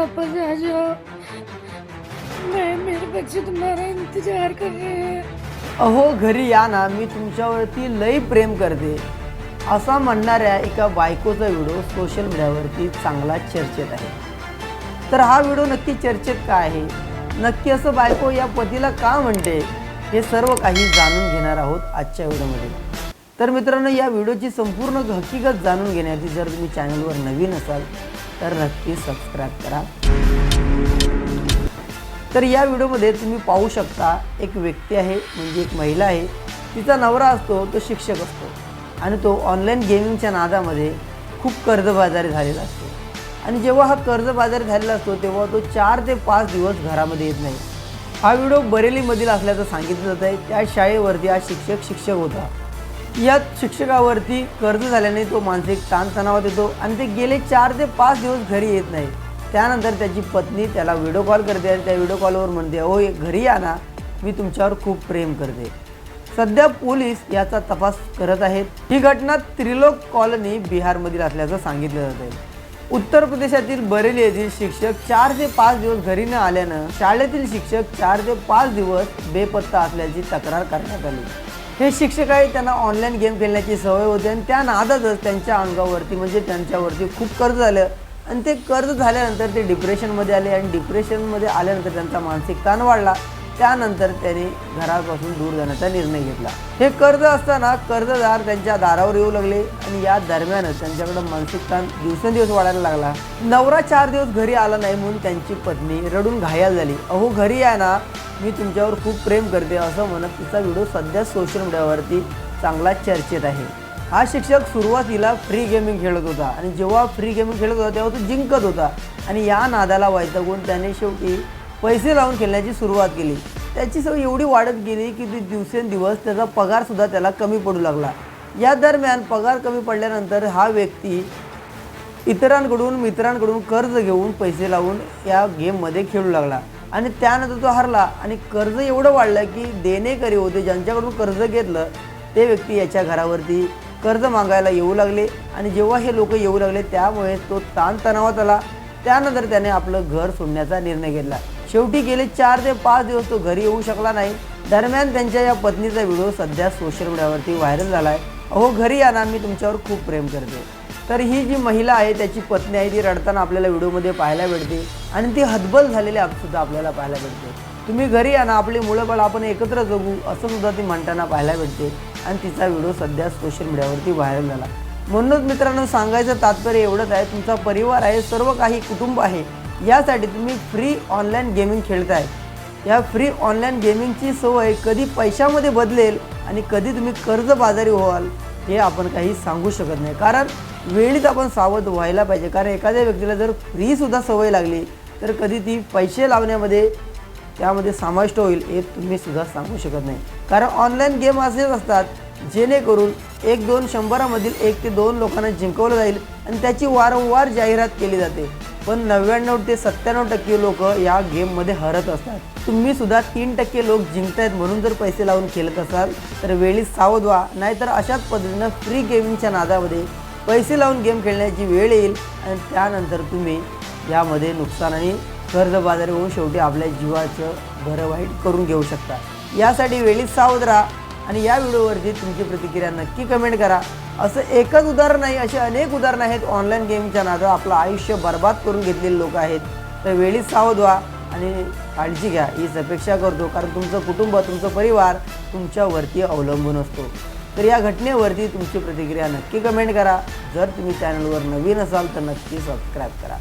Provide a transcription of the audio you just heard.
वापस आ जाओ मैं मेरे बच्चे तुम्हारा इंतजार कर रहे हैं अहो घरी या ना मी तुमच्यावरती लई प्रेम करते. असा म्हणणाऱ्या एका बायकोचा व्हिडिओ सोशल मीडियावरती चांगला चर्चेत आहे. तर हा व्हिडिओ नक्की चर्चेत का आहे? नक्की असं बायको या पतीला का म्हणते? हे सर्व काही जाणून घेणार आहोत आजच्या व्हिडिओमध्ये. तर मित्रांनो या व्हिडिओची संपूर्ण हकीकत जाणून घेण्याची जर तुम्ही चॅनलवर नवीन असाल तर नक्की सबस्क्राईब करा. तर या व्हिडिओमध्ये तुम्ही पाहू शकता एक व्यक्ती आहे म्हणजे एक महिला आहे. तिचा नवरा असतो तो शिक्षक असतो. आणि तो ऑनलाईन गेमिंगच्या नादामध्ये खूप कर्जबाजारी झालेला असतो. आणि जेव्हा हा कर्जबाजारी झालेला असतो तेव्हा तो चार ते पाच दिवस घरामध्ये येत नाही. हा व्हिडिओ बरेलीमधील असल्याचं सांगितलं जात आहे त्या शाळेवरती हा शिक्षक शिक्षक होता. यात शिक्षकावरती कर्ज झाल्याने तो मानसिक ताणतणावात येतो आणि ते गेले चार ते पाच दिवस घरी येत नाही. त्यानंतर त्याची पत्नी त्याला व्हिडिओ कॉल करते आणि त्या व्हिडिओ कॉलवर म्हणते अहो हे घरी या ना मी तुमच्यावर खूप प्रेम करते. सध्या पोलीस याचा तपास करत आहेत. ही घटना त्रिलोक कॉलनी बिहारमधील असल्याचं सांगितलं जात आहे उत्तर प्रदेशातील बरेली येथील शिक्षक चार ते पाच दिवस घरी न आल्यानं शाळेतील शिक्षक चार ते पाच दिवस बेपत्ता असल्याची तक्रार करण्यात आली. हे शिक्षक आहे त्यांना ऑनलाईन गेम खेळण्याची सवय होती आणि त्या नादातच त्यांच्या अंगावरती म्हणजे त्यांच्यावरती खूप कर्ज झालं. आणि ते कर्ज झाल्यानंतर ते डिप्रेशनमध्ये आले आणि डिप्रेशनमध्ये आल्यानंतर त्यांचा मानसिक ताण वाढला. त्यानंतर त्यांनी घरापासून दूर जाण्याचा निर्णय घेतला. हे कर्ज असताना कर्जदार त्यांच्या दारावर येऊ लागले आणि या दरम्यानच त्यांच्याकडे मानसिक ताण दिवसेंदिवस वाढायला लागला. नवरा चार दिवस घरी आला नाही म्हणून त्यांची पत्नी रडून घायल झाली. अहो घरी या ना. मी तुमच्यावर खूप प्रेम करते असं म्हणत तिचा व्हिडिओ सध्या सोशल मीडियावरती चांगला चर्चेत आहे. हा शिक्षक सुरुवातीला फ्री गेमिंग खेळत होता आणि जेव्हा फ्री गेमिंग खेळत होता तेव्हा तो जिंकत होता. आणि या नादाला वैतागून त्याने शेवटी पैसे लावून खेळण्याची सुरुवात केली. त्याची सवय एवढी वाढत गेली की ती दिवसेंदिवस त्याचा पगारसुद्धा त्याला कमी पडू लागला. या दरम्यान पगार कमी पडल्यानंतर हा व्यक्ती इतरांकडून मित्रांकडून कर्ज घेऊन पैसे लावून या गेममध्ये खेळू लागला. आणि त्यानंतर तो हरला. आणि कर्ज एवढं वाढलं की देणेकरी होते ज्यांच्याकडून कर्ज घेतलं ते व्यक्ती याच्या घरावरती कर्ज मागायला येऊ लागले. आणि जेव्हा हे लोक येऊ लागले त्यामुळे तो ताणतणावात आला. त्यानंतर त्याने आपलं घर सोडण्याचा निर्णय घेतला. शेवटी गेले चार ते पाच दिवस तो घरी येऊ शकला नाही. दरम्यान त्यांच्या या पत्नीचा व्हिडिओ सध्या सोशल मीडियावरती व्हायरल झाला आहे अहो घरी या ना मी तुमच्यावर खूप प्रेम करते. तर ही जी महिला आहे त्याची पत्नी आहे ती रडताना आपल्याला व्हिडिओमध्ये पाहायला भेटते. आणि ती हतबल झालेली सुद्धा आपल्याला पाहायला भेटते. तुम्ही घरी या ना आपली मुलं बाळ आपण एकत्र जगू असं सुद्धा ती म्हणताना पाहायला भेटते. आणि तिचा व्हिडिओ सध्या सोशल मीडियावरती व्हायरल झाला. म्हणूनच मित्रांनो सांगायचं तात्पर्य एवढंच आहे तुमचा परिवार आहे सर्व काही कुटुंब आहे यासाठी तुम्ही फ्री ऑनलाईन गेमिंग खेळताय. या फ्री ऑनलाईन गेमिंगची सवय कधी पैशामध्ये बदलेल आणि कधी तुम्ही कर्जबाजारी व्हाल हे आपण काही सांगू शकत नाही. कारण वेळीच आपण सावध व्हायला पाहिजे. कारण एखाद्या व्यक्तीला जर फ्रीसुद्धा सवय लागली तर कधी ती पैसे लावण्यामध्ये त्यामध्ये समाविष्ट होईल हे तुम्हीसुद्धा सांगू शकत नाही. कारण ऑनलाईन गेम असेच असतात जेणेकरून एक दोन शंभरामधील एक ते दोन लोकांना जिंकवलं जाईल आणि त्याची वारंवार जाहिरात केली जाते. पण नव्याण्णव ते सत्त्याण्णव टक्के लोक या गेममध्ये हरत असतात. तुम्ही सुद्धा तीन टक्के लोक जिंकतायत म्हणून जर पैसे लावून खेळत असाल तर वेळी सावध व्हा. नाहीतर अशाच पद्धतीनं फ्री गेमिंगच्या नादामध्ये पैसे लावून गेम खेळण्याची वेळ येईल आणि त्यानंतर तुम्ही यामध्ये नुकसान आणि कर्जबाजारी होऊन शेवटी आपल्या जीवाचं बरं वाईट करून घेऊ शकता. यासाठी वेळीच सावध राहा. आणि या व्हिडिओवरती तुमची प्रतिक्रिया नक्की कमेंट करा. असं एकच उदाहरण नाही असे अनेक उदाहरणं आहेत. ऑनलाईन गेमच्या नादं आपलं आयुष्य बर्बाद करून घेतलेले लोक आहेत. तर वेळीच सावध व्हा आणि काळजी घ्या. हीच अपेक्षा करतो कारण तुमचं कुटुंब तुमचं परिवार तुमच्यावरती अवलंबून असतो. तर या घटनेवरती तुमची प्रतिक्रिया नक्की कमेंट करा. जर तुम्ही चॅनलवर नवीन असाल तर नक्की सबस्क्राईब करा.